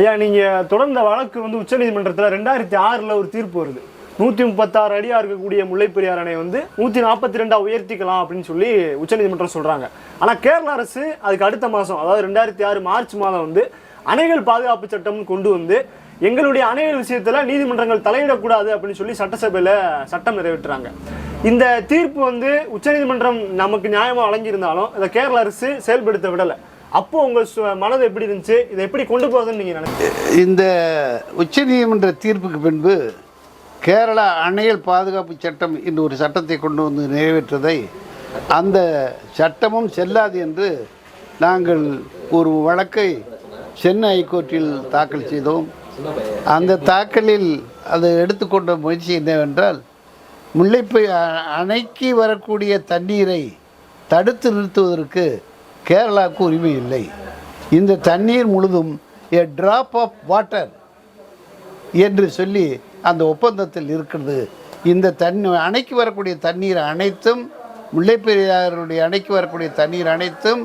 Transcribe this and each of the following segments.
ஐயா நீங்கள் தொடர்ந்த வழக்கு வந்து உச்சநீதிமன்றத்தில் ரெண்டாயிரத்தி ஆறில் ஒரு தீர்ப்பு வருது. நூற்றி முப்பத்தாறு அடியாக இருக்கக்கூடிய முல்லைப்பெரியார் அணை வந்து நூற்றி நாற்பத்தி ரெண்டாக உயர்த்திக்கலாம் அப்படின்னு சொல்லி உச்சநீதிமன்றம் சொல்கிறாங்க ஆனால் கேரள அரசு அதுக்கு அடுத்த மாதம் அதாவது ரெண்டாயிரத்தி ஆறு மார்ச் மாதம் வந்து அணைகள் பாதுகாப்பு சட்டம் கொண்டு வந்து எங்களுடைய அணைகள் விஷயத்தில் நீதிமன்றங்கள் தலையிடக்கூடாது அப்படின்னு சொல்லி சட்டசபையில் சட்டம் நிறைவேற்றுறாங்க. இந்த தீர்ப்பு வந்து உச்சநீதிமன்றம் நமக்கு நியாயமாக வழங்கியிருந்தாலும் இதை கேரள அரசு செயல்படுத்த விடலை. அப்போ உங்கள் மனது எப்படி இருந்துச்சு? இதை எப்படி கொண்டு போகுதுன்னு நீங்கள் நினைக்கிறீங்க? இந்த உச்சநீதிமன்ற தீர்ப்புக்கு பின்பு கேரளா அணையல் பாதுகாப்பு சட்டம் என்று ஒரு சட்டத்தை கொண்டு வந்து நிறைவேற்றதை அந்த சட்டமும் செல்லாது என்று நாங்கள் ஒரு வழக்கை சென்னை ஹைகோர்ட்டில் தாக்கல் செய்தோம். அந்த தாக்கலில் அது எடுத்துக்கொண்ட முயற்சி என்னவென்றால் முல்லைப்பை அணைக்கு வரக்கூடிய தண்ணீரை தடுத்து நிறுத்துவதற்கு கேரளாவுக்கு உரிமை இல்லை. இந்த தண்ணீர் முழுதும் எ ட்ராப் ஆஃப் வாட்டர் என்று சொல்லி அந்த ஒப்பந்தத்தில் இருக்கிறது. இந்த தண்ணி அணைக்கு வரக்கூடிய தண்ணீர் அனைத்தும் முல்லைப்பெரியாருடைய அணைக்கு வரக்கூடிய தண்ணீர் அனைத்தும்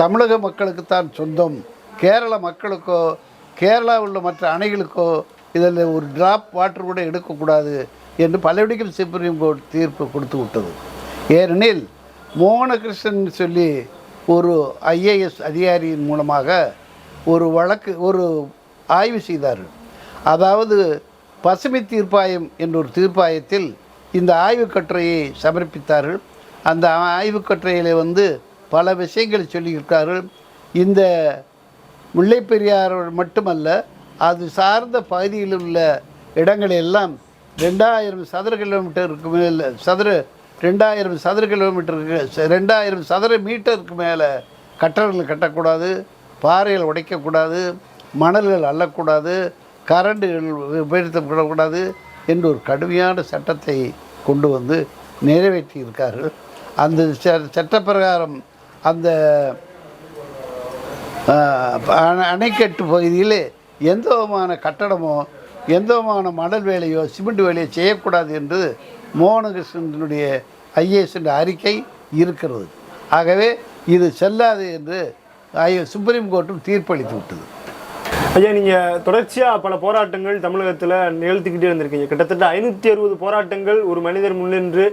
தமிழக மக்களுக்குத்தான் சொந்தம். கேரள மக்களுக்கோ கேரளாவில் உள்ள மற்ற அணைகளுக்கோ இதில் ஒரு ட்ராப் வாட்டர் கூட எடுக்கக்கூடாது என்று பலவடிக்கும் சுப்ரீம் கோர்ட் தீர்ப்பு கொடுத்து விட்டது. ஏனெனில் மோகனகிருஷ்ணன் சொல்லி ஒரு ஐஏஎஸ் அதிகாரியின் மூலமாக ஒரு வழக்கு ஒரு ஆய்வு செய்தார்கள். அதாவது பசுமை தீர்ப்பாயம் என்ற ஒரு தீர்ப்பாயத்தில் இந்த ஆய்வு கட்டுரையை சமர்ப்பித்தார்கள். அந்த ஆய்வு கட்டுரையில் வந்து பல விஷயங்களை சொல்லியிருக்கார்கள் இந்த முல்லைப்பெரியார் மட்டுமல்ல அது சார்ந்த பகுதியில் உள்ள இடங்களெல்லாம் ரெண்டாயிரம் சதுர கிலோமீட்டருக்கு மேல் சதுர ரெண்டாயிரம் சதுர கிலோமீட்டருக்கு ரெண்டாயிரம் சதுர மீட்டருக்கு மேலே கட்டடங்கள் கட்டக்கூடாது பாறைகள் உடைக்கக்கூடாது மணல்கள் அள்ளக்கூடாது கரண்டுகள் உபயோகப்படக்கூடாது என்று ஒரு கடுமையான சட்டத்தை கொண்டு வந்து நிறைவேற்றி இருக்கார்கள் அந்த ச- சட்டப்பிரகாரம் அந்த அணைக்கட்டு பகுதியில் எந்த விதமான கட்டடமோ எந்த விதமான மணல் வேலையோ சிமெண்ட் வேலையோ செய்யக்கூடாது என்று மோகனகிருஷ்ணனுடைய ஐஏஎஸ் என்ற அறிக்கை இருக்கிறது. ஆகவே இது செல்லாது என்று சுப்ரீம் கோர்ட்டும் தீர்ப்பளித்து விட்டது. ஐயா நீங்கள் தொடர்ச்சியாக பல போராட்டங்கள் தமிழகத்தில் நிகழ்த்திக்கிட்டே இருந்திருக்கீங்க. கிட்டத்தட்ட ஐநூற்றி அறுபது போராட்டங்கள் ஒரு மனிதர் முன்னின்று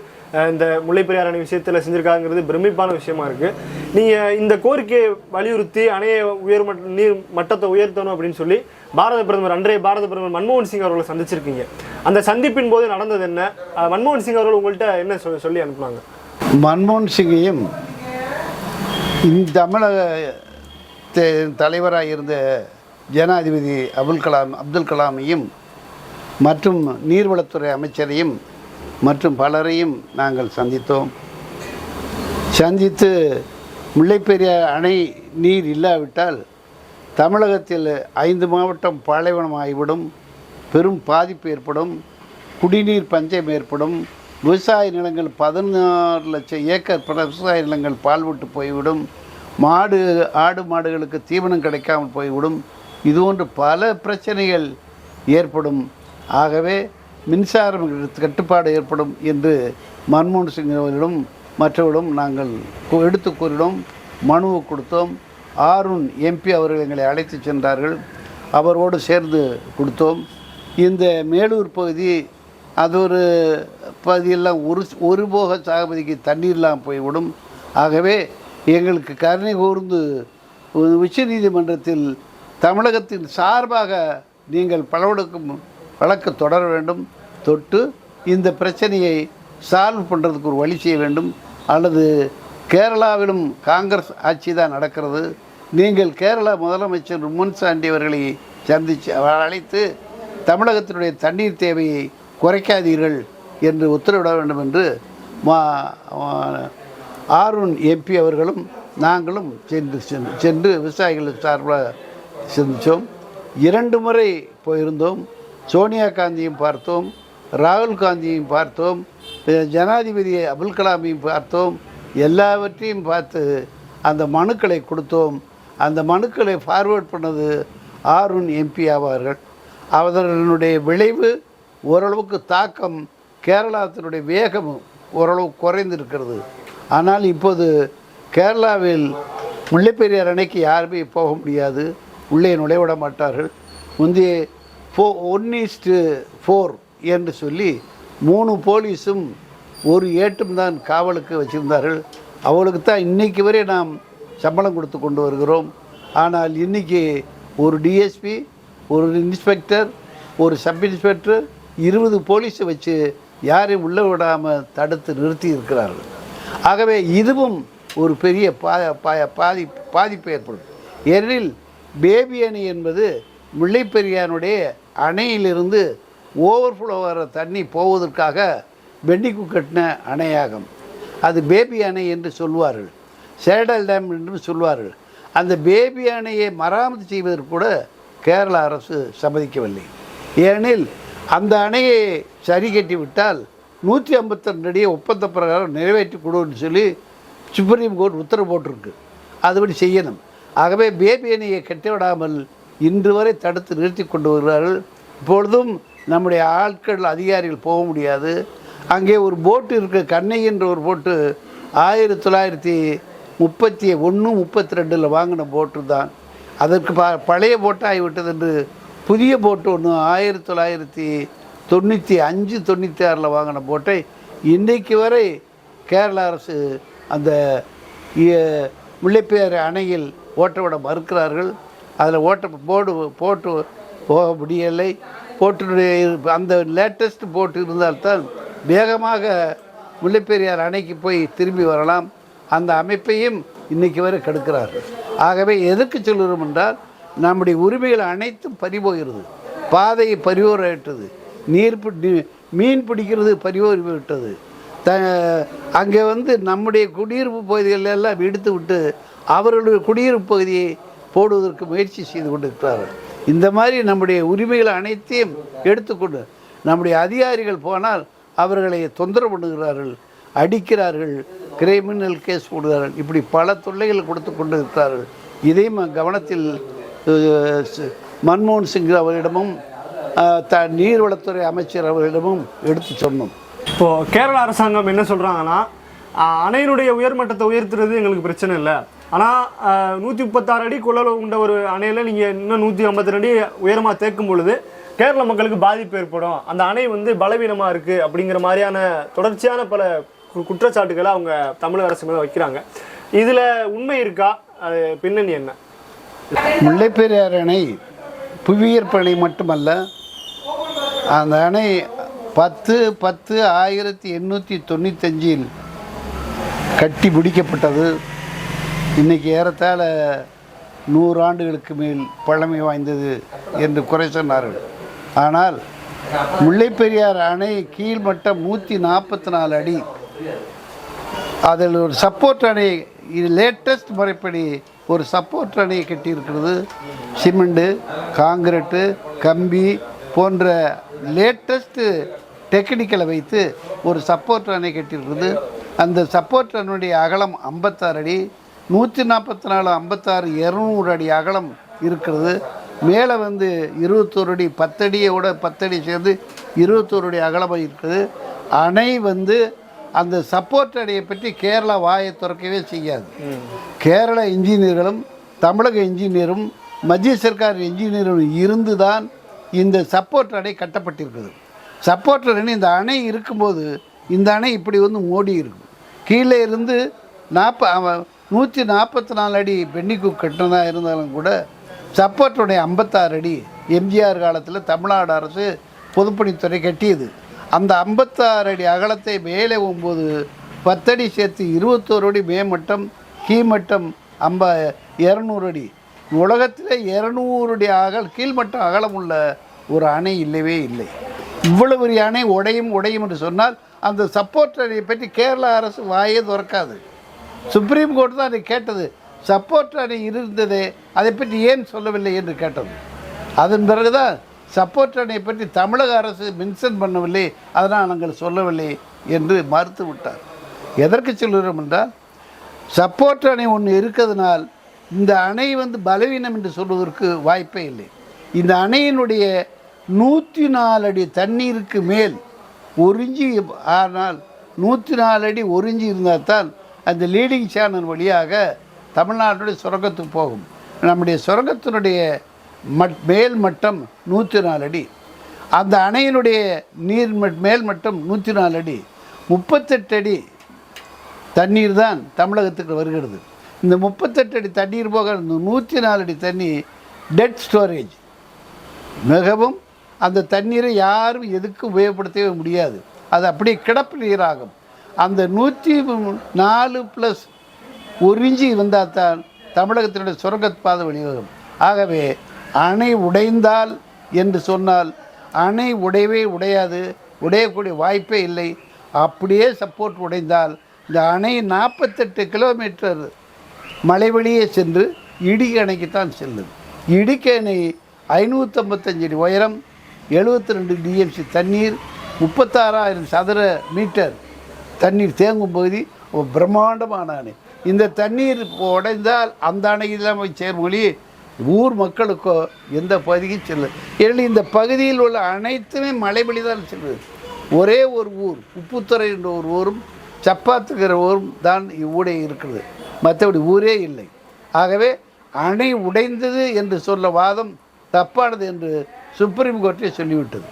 இந்த முல்லைப்பெரியார் அணை விஷயத்தில் செஞ்சுருக்காங்கிறது பிரமிப்பான விஷயமா இருக்குது நீங்கள் இந்த கோரிக்கையை வலியுறுத்தி அணையை உயர்மட்ட நீர் மட்டத்தை உயர்த்தணும் அப்படின்னு சொல்லி பாரத பிரதமர் அன்றைய பாரத பிரதமர் மன்மோகன் சிங் அவர்களை சந்திச்சிருக்கீங்க. அந்த சந்திப்பின் போது நடந்தது என்ன? மன்மோகன் சிங் அவர்கள் உங்கள்கிட்ட என்ன சொ- சொல்லி அனுப்புனாங்க? மன்மோகன் சிங்கையும் இந்த தமிழக தே- தலைவராக இருந்த ஜனாதிபதி அபுல் கலாம் அப்துல் கலாமையும் மற்றும் நீர்வளத்துறை அமைச்சரையும் மற்றும் பலரையும் நாங்கள் சந்தித்தோம். சந்தித்து முல்லைப்பெரியார் அணை நீர் இல்லாவிட்டால் தமிழகத்தில் ஐந்து மாவட்டம் பாலைவனம் ஆகிவிடும் பெரும் பாதிப்பு ஏற்படும் குடிநீர் பஞ்சம் ஏற்படும் விவசாய நிலங்கள் பதினாறு லட்சம் ஏக்கர் பல விவசாய நிலங்கள் பால்விட்டு போய்விடும் மாடு ஆடு மாடுகளுக்கு தீவனம் கிடைக்காமல் போய்விடும். இதுபோன்று பல பிரச்சனைகள் ஏற்படும். ஆகவே மின்சாரம் கட்டுப்பாடு ஏற்படும் என்று மன்மோகன் சிங் அவர்களிடம் மற்றவர்களும் நாங்கள் எடுத்து கூறினோம் மனுவை கொடுத்தோம். ஆருண் எம்பி அவர்கள் எங்களை அழைத்து சென்றார்கள். அவரோடு சேர்ந்து கொடுத்தோம். இந்த மேலூர் பகுதி அது ஒரு பகுதியெல்லாம் ஒரு ஒரு போக சாகுபதிக்கு தண்ணீர் இல்லாமல் போய்விடும். ஆகவே எங்களுக்கு கருணை கூர்ந்து உச்ச நீதிமன்றத்தில் தமிழகத்தின் சார்பாக நீங்கள் பலவடுக்கும் வழக்கு தொடர வேண்டும். தொட்டு இந்த பிரச்சனையை சால்வ் பண்ணுறதுக்கு ஒரு வழி செய்ய வேண்டும். அல்லது கேரளாவிலும் காங்கிரஸ் ஆட்சி தான் நடக்கிறது. நீங்கள் கேரளா முதலமைச்சர் முன்சாண்டி அவர்களை சந்தித்து அழைத்து தமிழகத்தினுடைய தண்ணீர் தேவையை குறைக்காதீர்கள் என்று உத்தரவிட வேண்டும் என்று மா ஆருண் எம்பி அவர்களும் நாங்களும் சென்று சென்று சென்று விவசாயிகள் சார்பாக சந்தித்தோம். இரண்டு முறை போயிருந்தோம். சோனியா காந்தியும் பார்த்தோம் ராகுல் காந்தியும் பார்த்தோம் ஜனாதிபதி அபுல் கலாமையும் பார்த்தோம் எல்லாவற்றையும் பார்த்து அந்த மனுக்களை கொடுத்தோம். அந்த மனுக்களை ஃபார்வேர்ட் பண்ணது ஆருண் எம்பி ஆவார்கள். அவர்களுடைய விளைவு ஓரளவுக்கு தாக்கம் கேரளாத்தினுடைய வேகம் ஓரளவு குறைந்திருக்கிறது. ஆனால் இப்போது கேரளாவில் முல்லைப்பெரியார் அணைக்கு யாருமே போக முடியாது. உள்ளே நுழைவிட மாட்டார்கள். முந்தைய ஃபோ ஒன் ஈஸ்ட்டு ஃபோர் என்று சொல்லி மூணு போலீஸும் ஒரு ஏட்டும் தான் காவலுக்கு வச்சுருந்தார்கள். அவளுக்கு தான் இன்றைக்கு வரை நாம் சம்பளம் கொடுத்து கொண்டு வருகிறோம். ஆனால் இன்றைக்கி ஒரு டிஎஸ்பி ஒரு இன்ஸ்பெக்டர் ஒரு சப் இன்ஸ்பெக்டர் இருபது போலீஸை வச்சு யாரையும் உள்ளே விடாமல் தடுத்து நிறுத்தி இருக்கிறார்கள். ஆகவே இதுவும் ஒரு பெரிய பா பா- பாதி பாதிப்பு ஏற்படும். ஏனெனில் பேபி அணி என்பது முல்லைப்பெரியானுடைய அணையிலிருந்து ஓவர்ஃப்ளோ வர தண்ணி போவதற்காக பெண்டிக்கு கட்டின அணையாகும். அது பேபி அணை என்று சொல்வார்கள். சேடல் டேம் என்று சொல்வார்கள். அந்த பேபி அணையை மராமத்து செய்வதற்கு கூட கேரள அரசு சம்மதிக்கவில்லை. ஏனெனில் அந்த அணையை சரி கட்டிவிட்டால் நூற்றி ஐம்பத்தி அடியை ஒப்பந்த பிரகாரம் நிறைவேற்றி கொடுன்னு சொல்லி சுப்ரீம் கோர்ட் உத்தரவு போட்டிருக்கு. அதுபடி செய்யணும். ஆகவே பேபி அணையை கட்டிவிடாமல் இன்று வரை தடுத்து நிறுத்தி கொண்டு வருகிறார்கள். இப்பொழுதும் நம்முடைய ஆட்கள் அதிகாரிகள் போக முடியாது. அங்கே ஒரு போட்டு இருக்கு கண்ணை என்ற ஒரு போட்டு ஆயிரத்தி தொள்ளாயிரத்தி முப்பத்தி ஒன்று முப்பத்தி ரெண்டில் வாங்கின போட்டு தான். அதற்கு ப பழைய போட்டு ஆகிவிட்டது என்று புதிய போட்டு ஒன்று ஆயிரத்தி தொள்ளாயிரத்தி தொண்ணூற்றி அஞ்சு தொண்ணூற்றி ஆறில் வாங்கின போட்டை இன்றைக்கு வரை கேரள அரசு அந்த இ- அணையில் ஓட்டவிட மறுக்கிறார்கள். அதில் ஓட்ட போர்டு போட்டு போக முடியலை. போட்டினுடைய அந்த லேட்டஸ்ட் போட்டு இருந்தால்தான் வேகமாக முல்லைப்பெரியார் அணைக்கு போய் திரும்பி வரலாம். அந்த அமைப்பையும் இன்றைக்கு வரை கெடுக்கிறார்கள். ஆகவே எதற்கு சொல்கிறோம் என்றால் நம்முடைய உரிமைகள் அனைத்தும் பறிபோகிறது. பாதையை பறிவோரிட்டது நீர் பி- மீன் பிடிக்கிறது பறிவோரி விட்டது த அங்கே வந்து நம்முடைய குடியிருப்பு பகுதிகளெல்லாம் எடுத்து விட்டு அவர்களுடைய குடியிருப்பு பகுதியை போடுவதற்கு முயற்சி செய்து கொண்டிருக்கிறார்கள். இந்த மாதிரி நம்முடைய உரிமைகள் அனைத்தையும் எடுத்துக்கொண்டு நம்முடைய அதிகாரிகள் போனால் அவர்களை தொந்தரவு பண்ணுகிறார்கள் அடிக்கிறார்கள் கிரைமினல் கேஸ் போடுகிறார்கள் இப்படி பல தொல்லைகள் கொடுத்து கொண்டு இருக்கிறார்கள் இதையும் கவனத்தில் மன்மோகன் சிங் அவரிடமும் த நீர்வளத்துறை அமைச்சர் அவர்களிடமும் எடுத்து சொன்னோம் இப்போது கேரள அரசாங்கம் என்ன சொல்கிறாங்கன்னா அணையினுடைய உயர்மட்டத்தை உயர்த்துறது எங்களுக்கு பிரச்சனை இல்லை. ஆனால் நூற்றி முப்பத்தாறு அடி குழல் உண்ட ஒரு அணையில் நீங்கள் இன்னும் நூற்றி ஐம்பத்தி ரெண்டு உயரமாக தேக்கும் பொழுது கேரள மக்களுக்கு பாதிப்பு ஏற்படும். அந்த அணை வந்து பலவீனமாக இருக்குது அப்படிங்கிற மாதிரியான தொடர்ச்சியான பல கு- குற்றச்சாட்டுகளை அவங்க தமிழக அரசு மேலே வைக்கிறாங்க. இதில் உண்மை இருக்கா? அது பின்னணி என்ன? முல்லைப்பெரியாறு அணை புவியீர்ப்பு அணை மட்டுமல்ல அந்த அணை பத்து பத்து ஆயிரத்தி எண்ணூற்றி தொண்ணூத்தஞ்சில் கட்டி பிடிக்கப்பட்டது. இன்றைக்கி ஏறத்தாழ நூறு ஆண்டுகளுக்கு மேல் பழமை வாய்ந்தது என்று குறை சொன்னார்கள். ஆனால் முல்லைப்பெரியார் அணை கீழ்மட்டம் நூற்றி நாற்பத்தி நாலு அடி. அதில் ஒரு சப்போர்ட் அணை இது லேட்டஸ்ட் முறைப்படி ஒரு சப்போர்ட் அணையை கட்டியிருக்கிறது. சிமெண்டு காங்கிரட்டு கம்பி போன்ற லேட்டஸ்ட்டு டெக்னிக்கலை வைத்து ஒரு சப்போர்ட் அணை கட்டியிருக்கிறது. அந்த சப்போர்ட் அகலம் ஐம்பத்தாறு அடி நூற்றி நாற்பத்தி நாலு ஐம்பத்தாறு இரநூறு அடி அகலம் இருக்கிறது. மேலே வந்து இருபத்தோரு அடி பத்தடியோட பத்தடி சேர்ந்து இருபத்தோரு அடி அகலமாக இருக்குது. அணை வந்து அந்த சப்போர்ட் அடையை பற்றி கேரளா வாயை திறக்கவே செய்யாது. கேரள இன்ஜினியர்களும் தமிழக இன்ஜினியரும் மத்திய சர்க்கார் இன்ஜினியரும் இருந்து தான் இந்த சப்போர்ட் அணை கட்டப்பட்டிருக்குது. சப்போர்ட் அணை இந்த அணை இருக்கும்போது இந்த அணை இப்படி வந்து மோடி இருக்கும் கீழே இருந்து நாற்ப நூற்றி நாற்பத்தி நாலு அடி பென்னிக்கு கட்டினதாக இருந்தாலும் கூட சப்பாட்டுடைய ஐம்பத்தாறு அடி எம்ஜிஆர் காலத்தில் தமிழ்நாடு அரசு பொதுப்பணித்துறை கட்டியது. அந்த ஐம்பத்தாறு அடி அகலத்தை மேலே ஒம்பது பத்தடி சேர்த்து இருபத்தோரு அடி மேமட்டம் கீழ்மட்டம் ஐம்ப இரநூறு அடி. உலகத்தில் இரநூறு அடி அகல் கீழ்மட்டம் அகலம் உள்ள ஒரு அணை இல்லவே இல்லை. இவ்வளவு பெரிய அணை உடையும் உடையும் என்று சொன்னால் அந்த சப்போர்ட் அணையை பற்றி கேரளா அரசு வாயே திறக்காது. சுப்ரீம் கோர்ட் தான் அதை கேட்டது. சப்போர்ட் அணை இருந்ததே அதை பற்றி ஏன் சொல்லவில்லை என்று கேட்டது. அதன் பிறகுதான் சப்போர்ட் அணையை பற்றி தமிழக அரசு மென்ஷன் பண்ணவில்லை அதனால் நாங்கள் சொல்லவில்லை என்று மறுத்து விட்டார். எதற்கு சொல்கிறோம் என்றால் சப்போர்ட் அணை ஒன்று இருக்கிறதுனால் இந்த அணை வந்து பலவீனம் என்று சொல்வதற்கு வாய்ப்பே இல்லை. இந்த அணையினுடைய நூற்றி நாலு அடி தண்ணீருக்கு மேல் உறிஞ்சி ஆனால் நூற்றி நாலு அடி ஒரிஞ்சி இருந்தால் தான் அந்த லீடிங் சேனல் வழியாக தமிழ்நாட்டுடைய சுரங்கத்துக்கு போகும். நம்முடைய சுரங்கத்தினுடைய மட் மேல் மட்டம் நூற்றி நாலு அடி. அந்த அணையினுடைய நீர் மேல் மட்டம் நூற்றி நாலு அடி. முப்பத்தெட்டு அடி தண்ணீர் தான் தமிழகத்துக்கு வருகிறது. இந்த முப்பத்தெட்டு அடி தண்ணீர் போக இந்த நூற்றி நாலு அடி தண்ணி டெட் ஸ்டோரேஜ் மிகவும் அந்த தண்ணீரை யாரும் எதுக்கும் உபயோகப்படுத்தவே முடியாது. அது அப்படியே கிடப்பு நீராகும். அந்த நூற்றி நாலு ப்ளஸ் உறிஞ்சி வந்தால் தான் தமிழகத்தினுடைய சுரங்கப்பாதை வெளியாகும் ஆகவே அணை உடைந்தால் என்று சொன்னால் அணை உடையவே உடையாது உடையக்கூடிய வாய்ப்பே இல்லை. அப்படியே சப்போர்ட் உடைந்தால் இந்த அணை நாற்பத்தெட்டு கிலோமீட்டர் மலை வழியே சென்று இடுக்கி அணைக்குத்தான் செல்லுது இடுக்கி அணை ஐநூற்றம்பத்தஞ்சு அடி உயரம் எழுபத்தி ரெண்டு டிஎம்சி தண்ணீர் முப்பத்தாறாயிரம் சதுர மீட்டர் தண்ணீர் தேங்கும் பகுதி பிரம்மாண்டமான அணை இந்த தண்ணீர் உடைந்தால் அந்த அணையில் போய் சேர்மொழி ஊர் மக்களுக்கோ எந்த பகுதிக்கும் செல்லு. ஏனெனில் இந்த பகுதியில் உள்ள அனைத்துமே மலைவழி தான் செல்லுது ஒரே ஒரு ஊர் உப்புத்துறை என்ற ஒரு ஊரும் சப்பாத்துக்கிற ஊரும் தான் இவ்வூடே இருக்கிறது. மற்றபடி ஊரே இல்லை. ஆகவே அணை உடைந்தது என்று சொல்ல வாதம் தப்பானது என்று சுப்ரீம் கோர்ட்டே சொல்லிவிட்டது.